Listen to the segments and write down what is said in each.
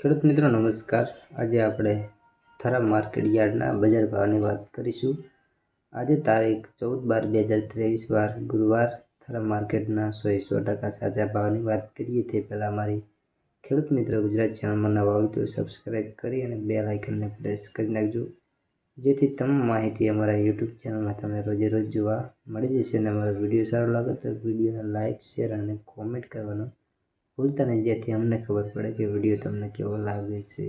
ખેડૂત મિત્રો, નમસ્કાર. આજે આપણે થરા માર્કેટ યાર્ડના બજાર ભાવની વાત કરીશું. આજે તારીખ ચૌદ બાર બે હજાર ત્રેવીસ, વાર ગુરુવાર થરા માર્કેટના સો સો ટકા સાચા ભાવની વાત કરીએ. તે પહેલાં મારી ખેડૂત મિત્રો ગુજરાત ચેનલમાં નવા હોય તો સબસ્ક્રાઈબ કરી અને બે લાઇકનને પ્રેસ કરી નાખજો. જેથી તમામ માહિતી અમારા યુટ્યુબ ચેનલમાં તમને રોજે રોજ જોવા મળી જશે અને અમારો વીડિયો સારો લાગે તો વિડીયોને લાઇક, શેર અને કોમેન્ટ કરવાનું ભૂલતા નહીં જેથી અમને ખબર પડે કે વીડિયો તમને કેવો લાગે છે.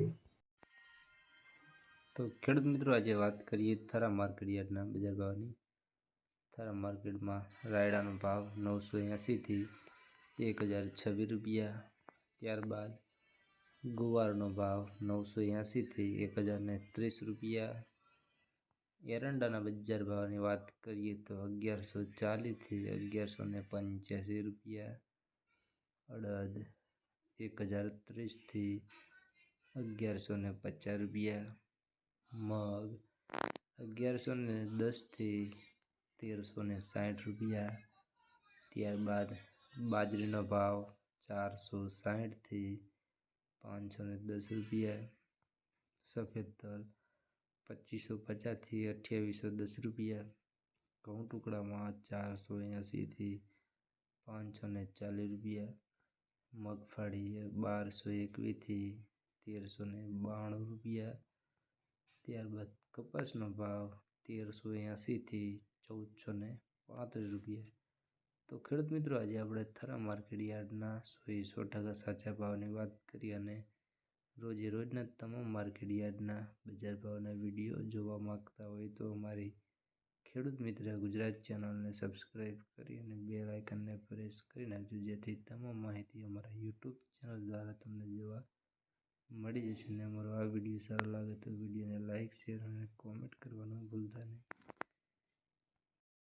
તો ખેડૂત મિત્રો, આજે વાત કરીએ થરા માર્કેટ યાર્ડના બજાર ભાવની. થરા માર્કેટમાં રાયડાનો ભાવ નવસો એંસીથી એક હજાર છવ્વીસ રૂપિયા. ત્યારબાદ ગુવારનો ભાવ નવસો એંસીથી એક હજારને ત્રીસ રૂપિયા. એરંડાના બજાર ભાવની વાત કરીએ તો અગિયારસો ચાલીસથી અગિયારસો ને પંચ્યાસી રૂપિયા. અડદ, એક હજાર ત્રીસથી અગિયારસો ને પચાસ રૂપિયા. મગ, અગિયારસો ને દસથી તેરસો ને સાઠ રૂપિયા. ત્યારબાદ બાજરીનો ભાવ ચારસો સાઠથી પાંચસો ને દસ રૂપિયા. સફેદ તલ પચીસો પચાસથી અઠ્યાવીસો દસ રૂપિયા. ઘઉં ટુકડામાં ચારસો એંસીથી પાંચસો ને ચાલીસ રૂપિયા. મગફળી બારસો એકવીસથી તેરસો ને બાણું રૂપિયા. ત્યારબાદ કપાસનો ભાવ તેરસો એંસીથી ચૌદસો ને પાંત્રીસ રૂપિયા. તો ખેડૂત મિત્રો, આજે આપણે થરા માર્કેટ યાર્ડના સો સો ટકા સાચા ભાવની વાત કરી અને રોજે રોજના તમામ માર્કેટ યાર્ડના બજાર ભાવના વીડિયો જોવા માગતા હોય તો અમારી ખેડૂત મિત્ર, ગુજરાત ચેનલને સબસ્ક્રાઈબ કરી અને બે લાઇકનને પ્રેસ કરી નાખજો જેથી તમામ માહિતી અમારા યુટ્યુબ ચેનલ દ્વારા તમને જોવા મળી જશે. અને અમારો આ વીડિયો સારો લાગે તો વિડીયોને લાઇક, શેર અને કોમેન્ટ કરવાનું ભૂલ